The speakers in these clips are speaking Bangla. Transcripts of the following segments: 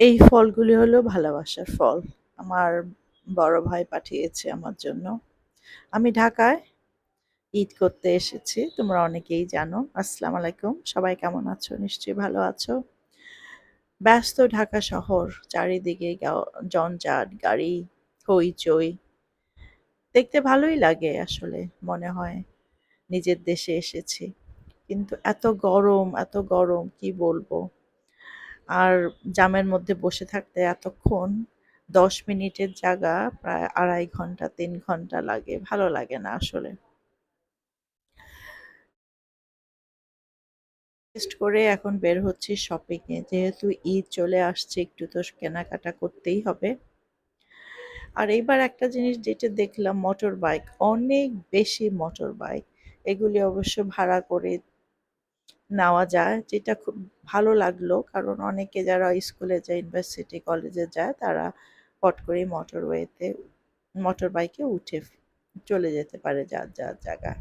এই ফলগুলি হলো ভালোবাসার ফল। আমার বড় ভাই পাঠিয়েছে আমার জন্য। আমি ঢাকায় ঈদ করতে এসেছি, তোমরা অনেকেই জানো। আসসালাম আলাইকুম, সবাই কেমন আছো? নিশ্চয়ই ভালো আছো। ব্যস্ত ঢাকা শহর, চারিদিকে জঞ্জাট, গাড়ি, হইচই। দেখতে ভালোই লাগে আসলে, মনে হয়, নিজের দেশে এসেছি। কিন্তু এত গরম এত গরম, কি বলব? আর জামের মধ্যে বসে থাকতে এতক্ষণ দশ মিনিটের জায়গা প্রায় আড়াই ঘণ্টা, তিন ঘণ্টা লাগে। ভালো লাগে না আসলে। করে এখন বের হচ্ছি শপিংয়ে যেহেতু ঈদ চলে আসছে, একটু তো কেনাকাটা করতেই হবে। আর এইবার একটা জিনিস যেটা দেখলাম মোটর বাইক অনেক বেশি মোটর বাইক এগুলি অবশ্য ভাড়া করে নেওয়া যায়, যেটা খুব ভালো লাগল। কারণ অনেকে যারা স্কুলে যায় ইউনিভার্সিটি কলেজে যায়, তারা পট করে মোটরওয়েতে মোটর বাইকে উঠে চলে যেতে পারে যার যার জায়গায়।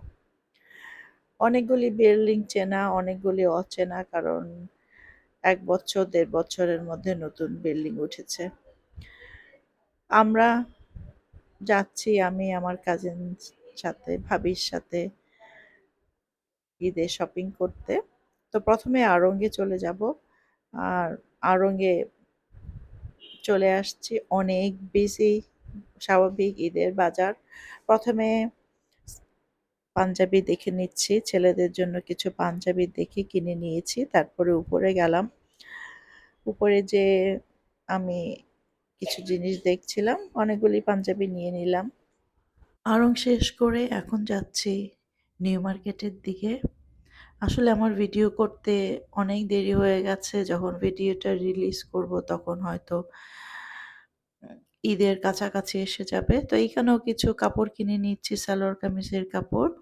অনেকগুলি বিল্ডিং চেনা, অনেকগুলি অচেনা, কারণ এক বছর, দেড় বছরের মধ্যে নতুন বিল্ডিং উঠেছে। আমরা যাচ্ছি, আমি, আমার কাজিন সাথে, ভাবির সাথে ঈদে শপিং করতে। তো প্রথমে আড়ঙ্গে চলে যাব। আর আড়ঙ্গে চলে আসছি অনেক বেশি স্বাভাবিক ঈদের বাজার। প্রথমে পাঞ্জাবি দেখে নিচ্ছি, ছেলেদের জন্য কিছু পাঞ্জাবি দেখে কিনে নিয়েছি, তারপরে উপরে গেলাম। উপরে যে আমি কিছু জিনিস দেখছিলাম, অনেকগুলি পাঞ্জাবি নিয়ে নিলাম। আড়ং শেষ করে এখন যাচ্ছি নিউ মার্কেটের দিকে। আসলে আমার ভিডিও করতে অনেক দেরি হয়ে গেছে। যখন ভিডিওটা রিলিজ করব তখন হয়তো, ঈদের কাছাকাছি এসে যাবে। তো এইখানেও কিছু কাপড় কিনে নিচ্ছি, সালোয়ার কামিজের কাপড়।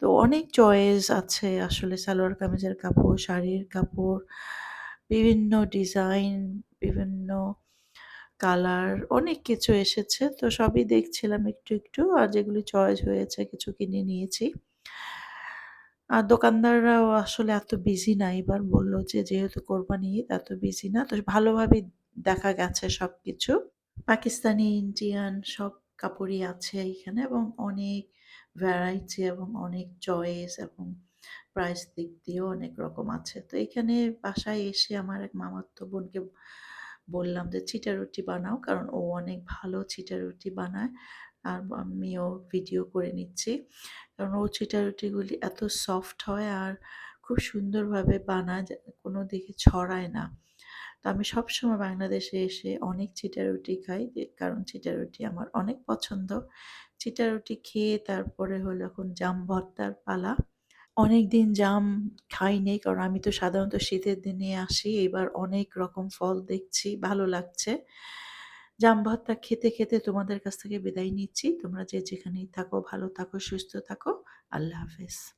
তো অনেক চয়েস আছে আসলে সালোয়ার কামিজের কাপড়, শাড়ির কাপড়, বিভিন্ন ডিজাইন বিভিন্ন কালার অনেক কিছু এসেছে। তো সবই দেখছিলাম একটু একটু। আর যেগুলি চয়েস হয়েছে কিছু কিনে নিয়েছি। আর দোকানদাররাও আসলে এত বিজি না। এবার বলল যে, যেহেতু কোরবানি ঈদ, এত বিজি না। তো ভালোভাবে দেখা গেছে সব কিছু পাকিস্তানি, ইন্ডিয়ান সব কাপড়ই আছে এখানে এবং অনেক ভ্যারাইটি এবং অনেক চয়েস এবং প্রাইস দিক দিয়েও অনেক রকম আছে। তো এখানে বাসায় এসে আমার এক মামাতো বোনকে বললাম যে চিটা রুটি বানাও। কারণ ও অনেক ভালো চিটা রুটি বানায়। আর আমিও ভিডিও করে নিচ্ছি। কারণ ও রুটিগুলি এত সফট হয় আর খুব সুন্দরভাবে বানায় কোনো দিকে ছড়ায় না। তো আমি সবসময় বাংলাদেশে এসে অনেক রুটি খাই কারণ রুটি আমার অনেক পছন্দ। রুটি খেয়ে তারপরে হলো এখন জাম ভর্তার পালা। অনেক দিন জাম খাইনি কারণ আমি তো সাধারণত শীতের দিনে আসি, এবার অনেক রকম ফল দেখছি, ভালো লাগছে। জাম ভর্তা খেতে খেতে তোমাদের কাছ থেকে বিদায় নিচ্ছি। তোমরা যে যেখানেই থাকো, ভালো থাকো, সুস্থ থাকো। আল্লাহ হাফেজ।